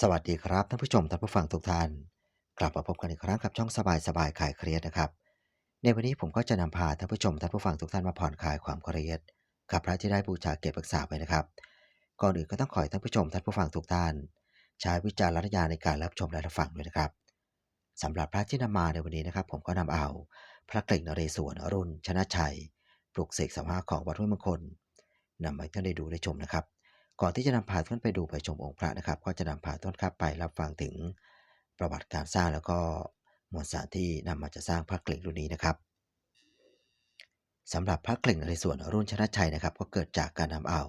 สวัสดีครับท่านผู้ชมท่านผู้ฟังทุกท่าน กลับมาพบกันอีกครั้งกับช่องสบายสบายคลายเครียดนะครับ ในวันนี้ผมก็จะนำพาท่านผู้ชมท่านผู้ฟังทุกท่านมาผ่อนคลายความเครียด กับพระที่ได้บูชาเก็บรักษาไว้นะครับ ก่อนอื่นก็ต้องขอให้ท่านผู้ชมท่านผู้ฟังทุกท่าน ใช้วิจารณญาณในการรับชมและรับฟังด้วยนะครับสำหรับพระที่นำมาในวันนี้นะครับ ผมก็นำเอาพระกลิ่งนเรศวรรุ่นชนะชัย ปลุกเสกสามหาของวัดห้วยมงคลนำมาให้ท่านได้ดูได้ชมนะครับ ก่อนที่จะนำพาท่านไปดูไปชมองค์พระนะครับ ก็จะนำพาท่านครับไปรับฟังถึงประวัติการสร้างแล้วก็มวลสารที่นำมาจะสร้างพระกลิ่งรุ่นนี้นะครับสำหรับพระกลิ่งนเรศวรรุ่นชนะชัยนะครับ ก็เกิดจากการนำเอา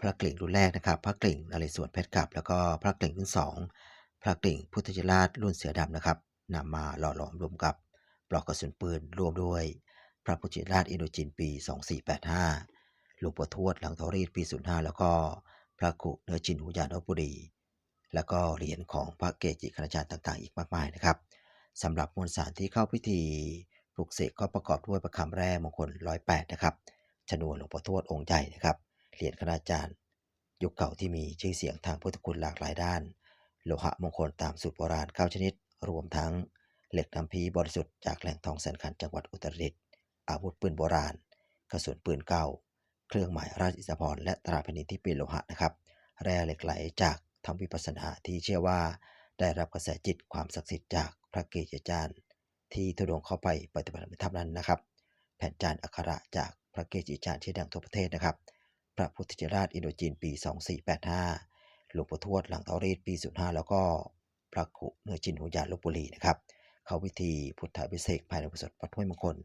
พระกลิ่งรุ่นแรกนะครับ พระกลิ่งนเรศวรเพชรกลับ แล้วก็พระกลิ่งรุ่นสองพระกลิ่งพุทธจิราชรุ่นเสือดำนะครับนำมาหล่อหลอมรวมกับปลอกกระสุนปืนรวมด้วย พระพุทธจิราชอินโดจีนปี 2485 หลวงปู่ทวดหลังทอรีดปี 05 แล้วก็ พระกุเนื้อจินหูยานบุรี แล้วก็เหรียญของพระเกจิคณาจารย์ต่างๆ อีกมากมายนะครับสำหรับมวลสารที่เข้าพิธีปลุกเสกก็ประกอบด้วยประคำแร่มงคล108นะครับชนวนหลวงปู่ทวดองค์ใหญ่นะครับเหรียญคณาจารย์ ยุคเก่าที่มีชื่อเสียงทางพุทธคุณหลากหลายด้าน โลหะมงคลตามสูตรโบราณ9ชนิด รวมทั้งเหล็กน้ำพีบริสุทธิ์จากแหล่งทองแสนขันจังหวัดอุตรดิตถ์อาวุธปืนโบราณ กระสุนปืนเก่า เครื่องหมายราชอิสริยาภรและตราแผ่นดินที่เป็นโลหะนะครับ แร่เหล็กไหลจากทำวิปัสสนาที่เชื่อว่า ได้รับกระแสจิตความศักดิ์สิทธิ์จากพระเกจิอาจารย์ ที่ทุดงเข้าไปปฏิบัติธรรมนั้นนะครับ แผ่นจานอักขระจากพระเกจิอาจารย์ที่ดังทั่วประเทศนะครับ พระพุทธเจ้าราชอินโดจีนปี 2485 หลวงปู่ทวดหลังเทารีดปี 05 แล้วก็พระกุเนื้อจินหูยานลบบุรีนะครับ เข้าพิธีพุทธาภิเษภายในอุโบสถวัดห้วยมงคล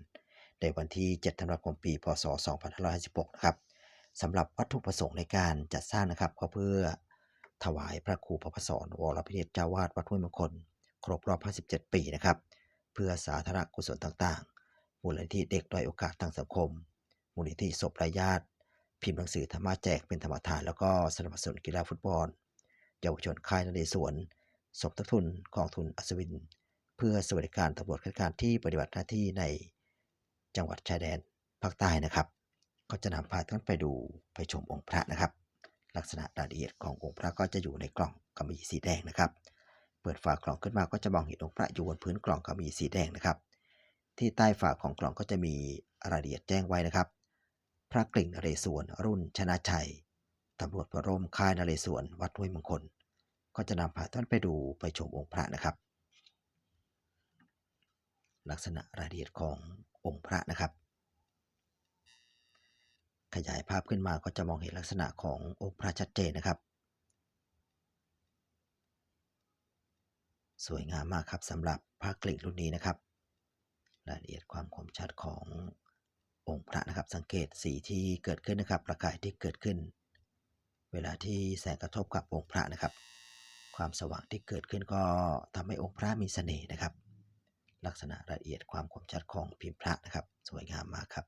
ในวันที่ 7 ธันวาคม ปี พศ 2556 นะครับสำหรับวัตถุประสงค์ในการจัดสร้างนะครับก็เพื่อถวายพระครูพระพสอนวรพิเดชเจ้าวาดวัดห้วยมงคล ครบรอบ 57 ปีนะครับ เพื่อสาธารณกุศลต่างๆ มูลนิธิเด็กด้อยโอกาสทางสังคม มูลนิธิศพไร้ญาติ พิมพ์หนังสือธรรมะแจกเป็นธรรมทาน แล้วก็สนับสนุนกีฬาฟุตบอล เยาวชนค่ายนเรศวรสมทบทุนกองทุนอัศวิน เพื่อสวัสดิการตำรวจข้าราชการที่ปฏิบัติหน้าที่ใน จังหวัดชายแดนภาคใต้นะครับ ก็จะนำพาท่านไปดูไปชมองค์พระนะครับ ลักษณะรายละเอียดขององค์พระก็จะอยู่ในกล่องกำมะหยี่สีแดงนะครับ เปิดฝากล่องขึ้นมาก็จะมองเห็นองค์พระอยู่บนพื้นกล่องกำมะหยี่สีแดงนะครับ ที่ใต้ฝาของกล่องก็จะมีรายละเอียดแจ้งไว้นะครับ พระกลิ่งนเรศวรรุ่นชนะชัยตำรวจพระร่มค่ายนเรศวรวัดห้วยมงคล ก็จะนำพาท่านไปดูไปชมองค์พระนะครับ ลักษณะรายละเอียดของ องค์พระนะครับ ขยายภาพขึ้นมาก็จะมองเห็นลักษณะขององค์พระชัดเจนนะครับ สวยงามมากครับสำหรับพระกลิ่งรุ่นนี้นะครับ รายละเอียดความคมชัดขององค์พระนะครับ สังเกตสีที่เกิดขึ้นนะครับ ประกายที่เกิดขึ้น เวลาที่แสงกระทบกับองค์พระนะครับ ความสว่างที่เกิดขึ้นก็ทำให้องค์พระมีเสน่ห์นะครับ ลักษณะรายละเอียดความคมชัดของพิมพ์พระนะครับ สวยงามมากครับ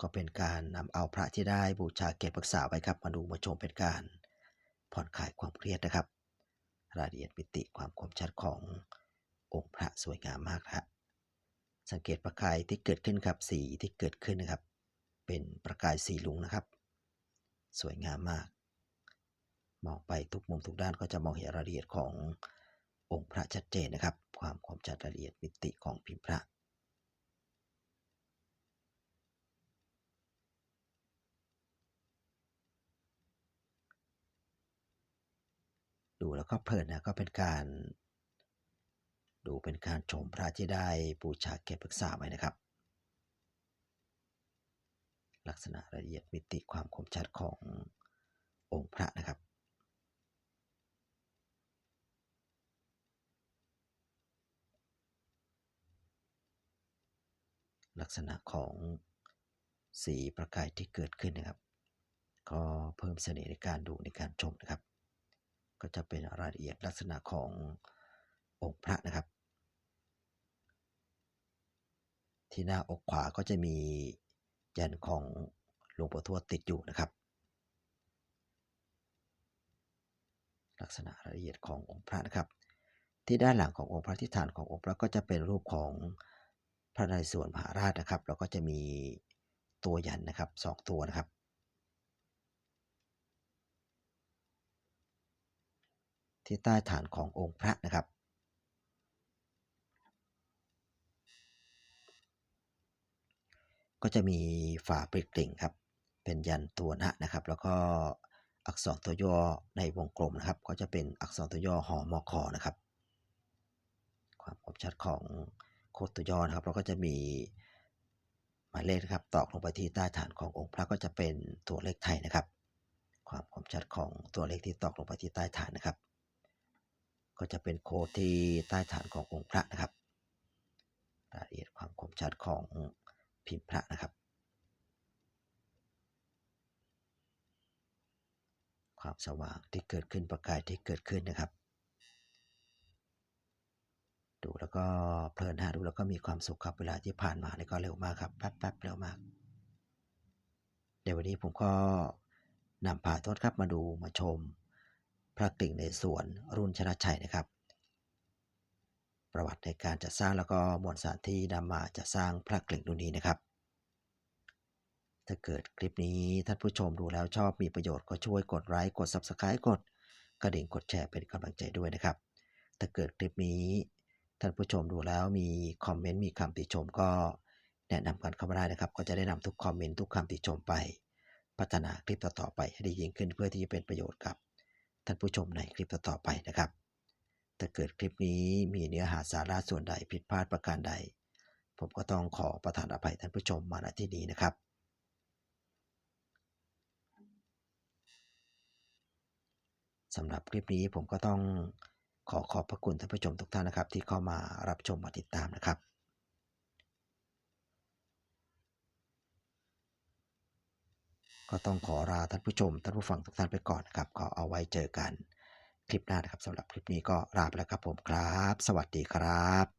ก็เป็นการนำเอาพระที่ได้บูชาเก็บรักษาไว้ครับมาดูมาชมเป็นการผ่อนคลายความเครียดนะครับ รายละเอียดมิติความคมชัดขององค์พระสวยงามมากครับสังเกตประกายที่เกิดขึ้นครับสีที่เกิดขึ้นนะครับ เป็นประกายสีลุงนะครับ สวยงามมาก มองไปทุกมุมทุกด้านก็จะมองเห็นรายละเอียดของ องค์พระชัดเจนนะครับ ความคมชัดรายละเอียดมิติของพิมพ์พระ ดูแล้วก็เพลินนะก็เป็นการ ดูเป็นการชมพระที่ได้บูชาเก็บรักษาไว้นะครับ ลักษณะรายละเอียดมิติความคมชัดของค์พระนะครับ ลั กษณะของสีประกายที่เกิดขึ้นนะครับ ก็เพิ่มเสน่ห์ในการดูในการชมนะครับ ก็จะเป็นรายละเอียดลักษณะขององค์พระนะครับ ที่หน้าอกขวาก็จะมียันของหลวงปู่ทวดติดอยู่นะครับ ลักษณะรายละเอียดขององค์พระนะครับ ที่ด้านหลังขององค์พระที่ฐานขององค์พระก็จะเป็นรูปของ พระนเรศวรมหาราชนะครับแล้วก็จะมีตัวยันนะครับสองตัวนะครับ ที่ใต้ฐานขององค์พระนะครับก็จะมีฝาปริกลิ่งครับ เป็นยันตัวนะนะครับ แล้วก็อักษรตัวย่อในวงกลมนะครับ ก็จะเป็นอักษรตัวย่อหอมอคอนะครับ ความคมชัดของ โคดตัวย่อนะครับแล้วก็จะมีหมายเลขนะครับตอกลงไปที่ใต้ฐานขององค์พระก็จะเป็นตัวเลขไทยนะครับ ความคมชัดของตัวเลขที่ตอกลงไปที่ใต้ฐานนะครับ ก็จะเป็นโค้ดที่ใต้ฐานขององค์พระนะครับรายละเอียดความคมชัดของพิมพ์พระนะครับ ความสว่างที่เกิดขึ้นประกายที่เกิดขึ้นนะครับ ดู แล้วก็เพลินฮะดูแล้วก็มีความสุขครับเวลาที่ผ่านมานี่ก็เร็วมากครับแป๊บๆเร็วมากในวันนี้ผมก็นำพาทุกท่านครับมาดูมาชม พระกลิ่งในสวนรุ่นชนะชัยนะครับ ประวัติในการจัดสร้างแล้วก็มวลสารที่นำมาจะสร้างพระกลิ่งรุ่นนี้นะครับ ถ้าเกิดคลิปนี้ท่านผู้ชมดูแล้วชอบมีประโยชน์ก็ช่วยกดไลค์กด Subscribe กดกระดิ่งกดแชร์เป็นกำลังใจด้วยนะครับ ถ้าเกิดคลิปนี้ ท่านผู้ชมดูแล้วมีคอมเมนต์มีคำติชมก็แนะนำกันเข้ามาได้นะครับ ก็จะได้นำทุกคอมเมนต์ทุกคำติชมไป พัฒนาคลิปต่อๆไปให้ดียิ่งขึ้นเพื่อที่จะเป็นประโยชน์กับท่านผู้ชมในคลิปต่อๆไปนะครับถ้าเกิดคลิปนี้มีเนื้อหาสาระส่วนใดผิดพลาดประการใด ผมก็ต้องขอประทานอภัยท่านผู้ชมมาณที่นี้นะครับ สำหรับคลิปนี้ผมก็ต้อง ขอขอบพระคุณท่านผู้ชมทุกท่านนะครับ ที่เข้ามารับชมมาติดตามนะครับก็ต้องขอลาท่านผู้ชมท่านผู้ฟังทุกท่านไปก่อนนะครับ ก็เอาไว้เจอกันคลิปหน้านะครับสำหรับคลิปนี้ก็ลาไปแล้วครับผมครับ สวัสดีครับ